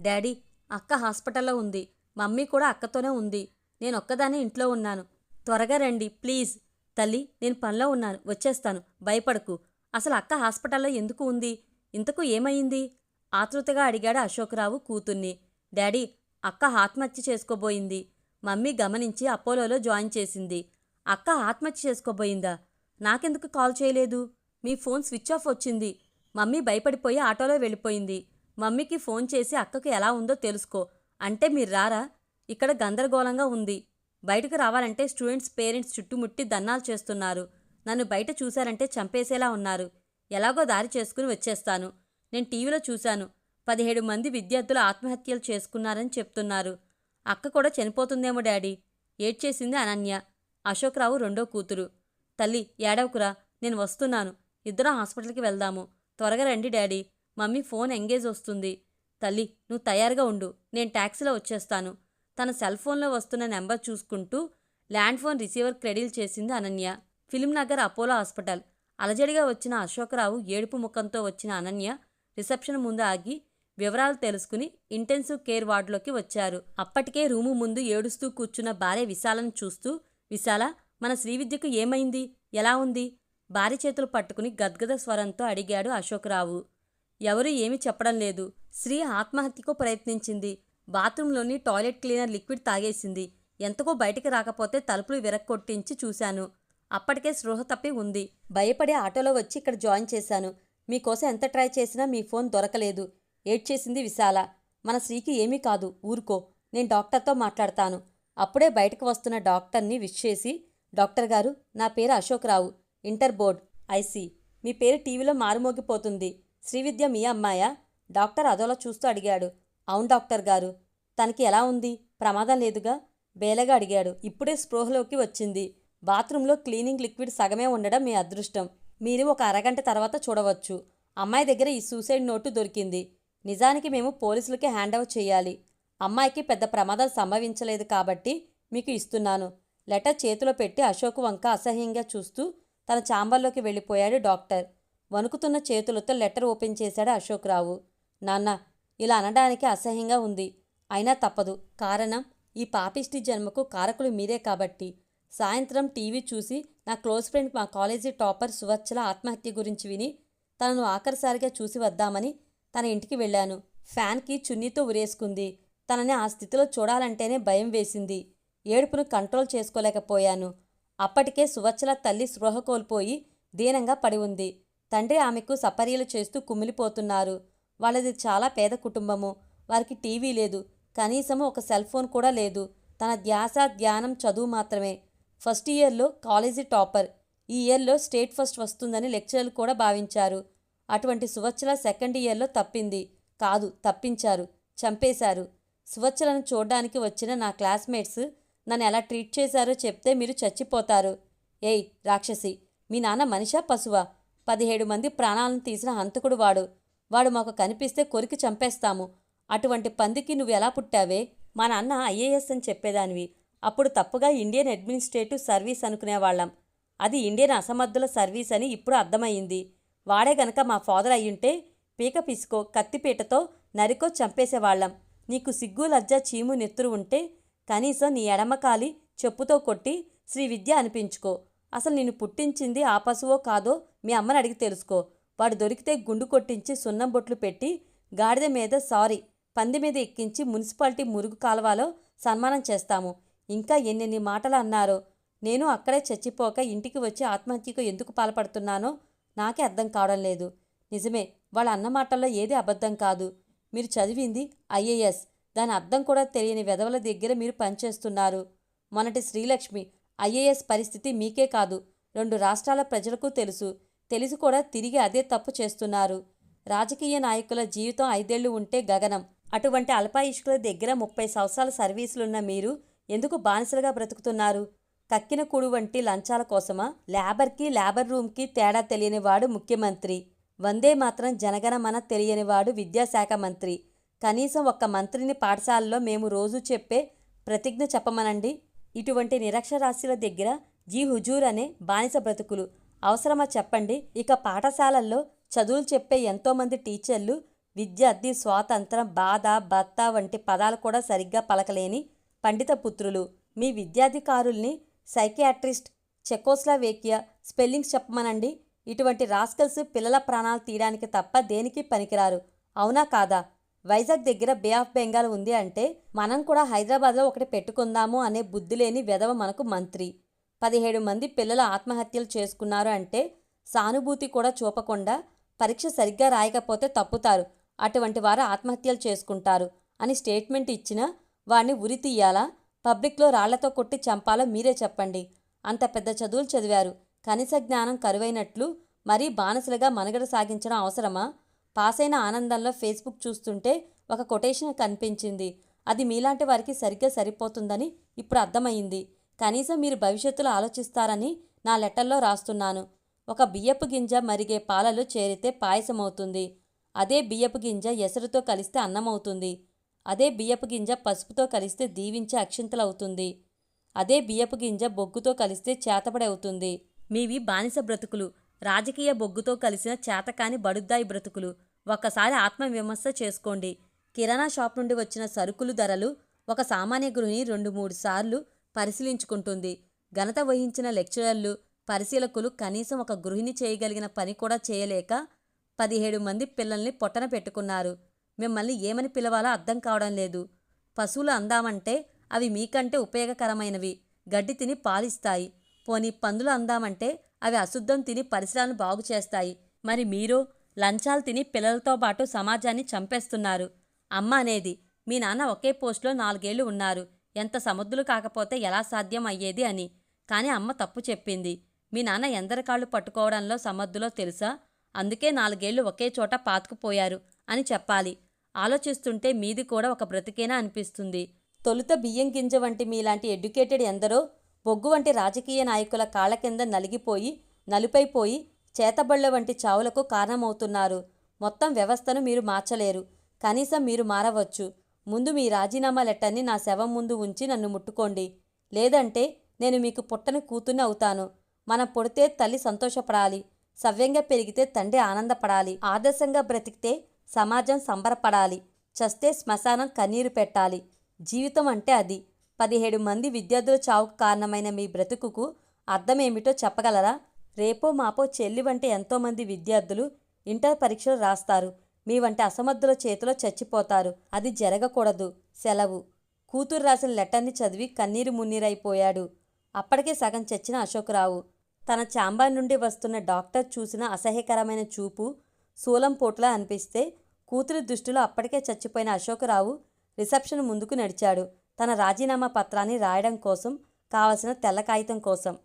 Daddy అక్క హాస్పిటల్లో ఉంది. మమ్మీ కూడా అక్కతోనే ఉంది. నేను ఒక్కదానే ఇంట్లో ఉన్నాను. త్వరగా రండి ప్లీజ్. తల్లి నేను పనిలో ఉన్నాను. వచ్చేస్తాను. భయపడకు. అసలు అక్క హాస్పిటల్లో ఎందుకు ఉంది? ఇంతకు ఏమైంది ఆతృతగా అడిగాడు అశోకరావు కూతుర్ని. డాడీ అక్క ఆత్మహత్య చేసుకోబోయింది. మమ్మీ గమనించి అపోలోలో జాయిన్ చేసింది. అక్క ఆత్మహత్య చేసుకోబోయిందా? నాకెందుకు కాల్ చేయలేదు? మీ ఫోన్ స్విచ్ ఆఫ్ వచ్చింది. మమ్మీ భయపడిపోయి ఆటోలో వెళ్ళిపోయింది. మమ్మీకి ఫోన్ చేసి అక్కకు ఎలా ఉందో తెలుసుకో. అంటే మీరు రారా? ఇక్కడ గందరగోళంగా ఉంది. బయటకు రావాలంటే స్టూడెంట్స్ పేరెంట్స్ చుట్టుముట్టి దన్నాలు చేస్తున్నారు. నన్ను బయట చూశారంటే చంపేసేలా ఉన్నారు. ఎలాగో దారి చేసుకుని వచ్చేస్తాను. నేను టీవీలో చూశాను. పదిహేడు మంది విద్యార్థులు ఆత్మహత్యలు చేసుకున్నారని చెప్తున్నారు. అక్క కూడా చనిపోతుందేమో డాడీ. ఏడ్చేసింది అనన్య. అశోక్రావు రెండో కూతురు. తల్లి ఏడవకురా. నేను వస్తున్నాను. ఇద్దరం హాస్పిటల్కి వెళ్దాము. త్వరగా రండి డాడీ. మమ్మీ ఫోన్ ఎంగేజ్ వస్తుంది. తల్లి నువ్వు తయారుగా ఉండు. నేను ట్యాక్సీలో వచ్చేస్తాను. తన సెల్ ఫోన్లో వస్తున్న నెంబర్ చూసుకుంటూ ల్యాండ్ ఫోన్ రిసీవర్ క్రెడిల్ చేసింది అనన్య. Filmnagar Apollo hospital. అలజడిగా వచ్చిన అశోకరావు ఏడుపు ముఖంతో వచ్చిన అనన్య రిసెప్షన్ ముందు ఆగి వివరాలు తెలుసుకుని ఇంటెన్సివ్ కేర్ వార్డులోకి వచ్చారు. అప్పటికే రూము ముందు ఏడుస్తూ కూర్చున్న భార్య విశాలను చూస్తూ విశాల మన శ్రీవిద్యకు ఏమైంది? ఎలా ఉంది? భార్య చేతులు పట్టుకుని గద్గద స్వరంతో అడిగాడు అశోకరావు. ఎవరూ ఏమీ చెప్పడం లేదు. శ్రీ ఆత్మహత్యకు ప్రయత్నించింది. బాత్రూంలోని టాయిలెట్ క్లీనర్ లిక్విడ్ తాగేసింది. ఎంతకో బయటికి రాకపోతే తలుపులు విరక్కొట్టించి చూశాను. అప్పటికే స్పృహ తప్పి ఉంది. భయపడి ఆటోలో వచ్చి ఇక్కడ జాయిన్ చేశాను. మీకోసం ఎంత ట్రై చేసినా మీ ఫోన్ దొరకలేదు. ఏడ్చేసింది విశాల. మన శ్రీకి ఏమీ కాదు. ఊరుకో. నేను డాక్టర్తో మాట్లాడతాను. అప్పుడే బయటకు వస్తున్న డాక్టర్ని విష్ చేసి డాక్టర్ గారు నా పేరు Ashokrao. Inter board. I see మీ పేరు టీవీలో మారుమోగిపోతుంది. శ్రీవిద్య మీ అమ్మాయా? డాక్టర్ అదోలా చూస్తూ అడిగాడు. అవును డాక్టర్ గారు. తనకి ఎలా ఉంది? ప్రమాదం లేదుగా? బేలగా అడిగాడు. ఇప్పుడే స్పృహలోకి వచ్చింది. బాత్రూంలో క్లీనింగ్ లిక్విడ్ సగమే ఉండడం మీ అదృష్టం. మీరు ఒక అరగంట తర్వాత చూడవచ్చు. అమ్మాయి దగ్గర ఈ సూసైడ్ నోటు దొరికింది. నిజానికి మేము పోలీసులకి హ్యాండ్ ఓవర్ చేయాలి. అమ్మాయికి పెద్ద ప్రమాదం సంభవించలేదు కాబట్టి మీకు ఇస్తున్నాను. లెటర్ చేతిలో పెట్టి అశోక్ వంక అసహ్యంగా చూస్తూ తన ఛాంబర్లోకి వెళ్ళిపోయాడు డాక్టర్. వణుకుతున్న చేతులతో లెటర్ ఓపెన్ చేశాడు అశోక్ రావు నాన్న ఇలా అనడానికి అసహ్యంగా ఉంది. అయినా తప్పదు. కారణం ఈ పాపిష్టి జన్మకు కారకులు మీరే కాబట్టి. సాయంత్రం టీవీ చూసి నా క్లోజ్ ఫ్రెండ్ మా కాలేజీ టాపర్ సువచ్చల ఆత్మహత్య గురించి విని తనను ఆఖరిసారిగా చూసి వద్దామని తన ఇంటికి వెళ్ళాను. ఫ్యాన్కి చున్నీతో ఉరేసుకుంది. తనని ఆ స్థితిలో చూడాలంటేనే భయం వేసింది. ఏడుపును కంట్రోల్ చేసుకోలేకపోయాను. అప్పటికే సువచ్చల తల్లి స్పృహ కోల్పోయి దీనంగా పడి ఉంది. తండ్రి ఆమెకు సపర్యలు చేస్తూ కుమిలిపోతున్నారు. వాళ్ళది చాలా పేద కుటుంబము. వారికి టీవీ లేదు. కనీసము ఒక సెల్ ఫోన్ కూడా లేదు. తన ధ్యాస ధ్యానం చదువు మాత్రమే. ఫస్ట్ ఇయర్లో కాలేజీ టాపర్. ఈ ఇయర్లో స్టేట్ ఫస్ట్ వస్తుందని లెక్చరర్లు కూడా భావించారు. అటువంటి సువచ్చల సెకండ్ ఇయర్లో తప్పింది. కాదు తప్పించారు. చంపేశారు. సువచ్చలను చూడ్డానికి వచ్చిన నా క్లాస్మేట్స్ నన్ను ఎలా ట్రీట్ చేశారో చెప్తే మీరు చచ్చిపోతారు. ఏయ్ రాక్షసి! మీ నాన్న మనిషా పశువా? పదిహేడు మంది ప్రాణాలను తీసిన హంతకుడు వాడు. వాడు మాకు కనిపిస్తే కొరికి చంపేస్తాము. అటువంటి పందికి నువ్వు ఎలా పుట్టావే? మా నాన్న ఐఏఎస్ అని చెప్పేదానివి. అప్పుడు తప్పుగా ఇండియన్ అడ్మినిస్ట్రేటివ్ సర్వీస్ అనుకునేవాళ్ళం. అది ఇండియన్ అసమర్థుల సర్వీస్ అని ఇప్పుడు అర్థమయ్యింది. వాడే గనక మా ఫాదర్ అయ్యుంటే పీక పిసుకో కత్తిపీటతో నరికో చంపేసేవాళ్ళం. నీకు సిగ్గు లజ్జ చీము నెత్తురు ఉంటే కనీసం నీ ఎడమకాలి చెప్పుతో కొట్టి శ్రీ విద్య అనిపించుకో. అసలు నిన్ను పుట్టించింది ఆ పశువో కాదో మీ అమ్మని అడిగి తెలుసుకో. వాడు దొరికితే గుండు కొట్టించి సున్నం బొట్లు పెట్టి గాడిద మీద సారీ పంది మీద ఎక్కించి మున్సిపాలిటీ మురుగు కాలువలో సన్మానం చేస్తాము. ఇంకా ఎన్నెన్ని మాటలు అన్నారో నేను అక్కడే చచ్చిపోక ఇంటికి వచ్చి ఆత్మహత్యకు ఎందుకు పాల్పడుతున్నానో నాకే అర్థం కావడం లేదు. నిజమే వాళ్ళ అన్న మాటల్లో ఏది అబద్ధం కాదు. మీరు చదివింది ఐఏఎస్. దాని అర్థం కూడా తెలియని వెధవల దగ్గర మీరు పనిచేస్తున్నారు. మొన్నటి శ్రీలక్ష్మి ఐఏఎస్ పరిస్థితి మీకే కాదు. రెండు రాష్ట్రాల ప్రజలకు తెలుసు. తెలిసి కూడా తిరిగి అదే తప్పు చేస్తున్నారు. రాజకీయ నాయకుల జీవితం ఐదేళ్ళు ఉంటే గగనం. అటువంటి అల్పాయుష్కుల దగ్గర ముప్పై సంవత్సరాల సర్వీసులున్న మీరు ఎందుకు బానిసలుగా బ్రతుకుతున్నారు? కక్కిన కూడు వంటి లంచాల కోసమా? లేబర్కి లేబర్ రూమ్కి తేడా తెలియనివాడు ముఖ్యమంత్రి. వందే మాత్రం జనగణమన తెలియనివాడు విద్యాశాఖ మంత్రి. కనీసం ఒక్క మంత్రిని పాఠశాలలో మేము రోజు చెప్పే ప్రతిజ్ఞ చెప్పమనండి. ఇటువంటి నిరక్షరాస్యుల దగ్గర జీ హుజూర్ అనే బానిస బ్రతుకులు. అవసరమా చెప్పండి. ఇక పాఠశాలల్లో చదువులు చెప్పే ఎంతోమంది టీచర్లు విద్యార్థి స్వాతంత్రం బాధ భర్త వంటి పదాలు కూడా సరిగ్గా పలకలేని పండిత పుత్రులు. మీ విద్యాధికారుల్ని సైకియాట్రిస్ట్ చెకోస్లావేకియా స్పెల్లింగ్స్ చెప్పమనండి. ఇటువంటి రాస్కల్స్ పిల్లల ప్రాణాలు తీయడానికి తప్ప దేనికి పనికిరారు? అవునా కాదా? వైజాగ్ దగ్గర బే ఆఫ్ బెంగాల్ ఉంది అంటే మనం కూడా హైదరాబాద్లో ఒకటి పెట్టుకుందాము అనే బుద్ధి లేని వెధవ మనకు మంత్రి. పదిహేడు మంది పిల్లలు ఆత్మహత్యలు చేసుకున్నారు అంటే సానుభూతి కూడా చూపకుండా పరీక్ష సరిగ్గా రాయకపోతే తప్పుతారు. అటువంటి వారు ఆత్మహత్యలు చేసుకుంటారు అని స్టేట్మెంట్ ఇచ్చినా వాడిని ఉరి తీయాలా? పబ్లిక్లో రాళ్ళతో కొట్టి చంపాలో మీరే చెప్పండి. అంత పెద్ద చదువులు చదివారు. కనీస జ్ఞానం కరువైనట్లు మరీ బానిసలుగా మనుగడ సాగించడం అవసరమా? పాస్ అయిన ఆనందంలో ఫేస్బుక్ చూస్తుంటే ఒక కొటేషన్ కనిపించింది. అది మీలాంటి వారికి సరిగ్గా సరిపోతుందని ఇప్పుడు అర్థమైంది కనీసం మీరు భవిష్యత్తులో ఆలోచిస్తారని నా లెటర్లో రాస్తున్నాను. ఒక బియ్యపు గింజ మరిగే పాలలో చేరితే పాయసం అవుతుంది అదే బియ్యపు గింజ ఎసరుతో కలిస్తే అన్నం అవుతుంది అదే బియ్యపు గింజ పసుపుతో కలిస్తే దీవించే అక్షింతలు అవుతుంది అదే బియ్యపు గింజ బొగ్గుతో కలిస్తే చేతబడి అవుతుంది మీవి బానిస బ్రతుకులు. రాజకీయ బొగ్గుతో కలిసిన చేతకాని బడుద్దాయి బ్రతుకులు. ఒక్కసారి ఆత్మవిమర్శ చేసుకోండి. కిరాణా షాప్ నుండి వచ్చిన సరుకులు ధరలు ఒక సామాన్య గృహిణి రెండు మూడు సార్లు పరిశీలించుకుంటుంది. ఘనత వహించిన లెక్చరర్లు పరిశీలకులు కనీసం ఒక గృహిణి చేయగలిగిన పని కూడా చేయలేక పదిహేడు మంది పిల్లల్ని పొట్టన పెట్టుకున్నారు. మిమ్మల్ని ఏమని పిలవాలో అర్థం కావడం లేదు. పశువులు అందామంటే అవి మీకంటే ఉపయోగకరమైనవి. గడ్డి తిని పాలిస్తాయి. పోనీ పందులు అందామంటే అవి అశుద్ధం తిని పరిసరాలను బాగు చేస్తాయి. మరి మీరు లంచాలు తిని పిల్లలతో పాటు సమాజాన్ని చంపేస్తున్నారు. అమ్మ అనేది మీ నాన్న ఒకే పోస్టులో నాలుగేళ్ళు ఉన్నారు. ఎంత సముద్రులు కాకపోతే ఎలా సాధ్యం అయ్యేది అని. కానీ అమ్మ తప్పు చెప్పింది. మీ నాన్న ఎందరి కాళ్ళు పట్టుకోవడంలో సమర్థులో తెలుసా? అందుకే నాలుగేళ్ళు ఒకే చోట పాతుకుపోయారు అని చెప్పాలి. ఆలోచిస్తుంటే మీది కూడా ఒక బ్రతికేనా అనిపిస్తుంది. తొలుత బియ్యం గింజ వంటి మీలాంటి ఎడ్యుకేటెడ్ ఎందరో బొగ్గు వంటి రాజకీయ నాయకుల కాళ్ళ కింద నలిగిపోయి నలుపైపోయి చేతబళ్ళ వంటి చావులకు కారణమవుతున్నారు. మొత్తం వ్యవస్థను మీరు మార్చలేరు. కనీసం మీరు మారవచ్చు. ముందు మీ రాజీనామా లెటర్ని నా శవం ముందు ఉంచి నన్ను ముట్టుకోండి. లేదంటే నేను మీకు పుట్టని కూతుర్ని అవుతాను. మనం పుడితే తల్లి సంతోషపడాలి. సవ్యంగా పెరిగితే తండ్రి ఆనందపడాలి. ఆదర్శంగా బ్రతికితే సమాజం సంబరపడాలి. చస్తే శ్మశానం కన్నీరు పెట్టాలి. జీవితం అంటే అది. పదిహేడు మంది విద్యార్థుల చావుకు కారణమైన మీ బ్రతుకుకు అర్థమేమిటో చెప్పగలరా? రేపో మాపో చెల్లి వంటి ఎంతోమంది విద్యార్థులు ఇంటర్ పరీక్షలు రాస్తారు. మీ వంటి అసమర్థుల చేతిలో చచ్చిపోతారు. అది జరగకూడదు. సెలవు. కూతురు రాసిన లెటర్ని చదివి కన్నీరు మున్నీరైపోయాడు. అప్పటికే సగం చచ్చిన అశోకరావు. తన చాంబర్ నుండి వస్తున్న డాక్టర్ చూసిన అసహ్యకరమైన చూపు సూలం పోట్లా అనిపిస్తే కూతురి దృష్టిలో అప్పటికే చచ్చిపోయిన అశోకరావు రిసెప్షన్ ముందుకు నడిచాడు. తన రాజీనామా పత్రాన్ని రాయడం కోసం కావలసిన తెల్ల కాగితం కోసం.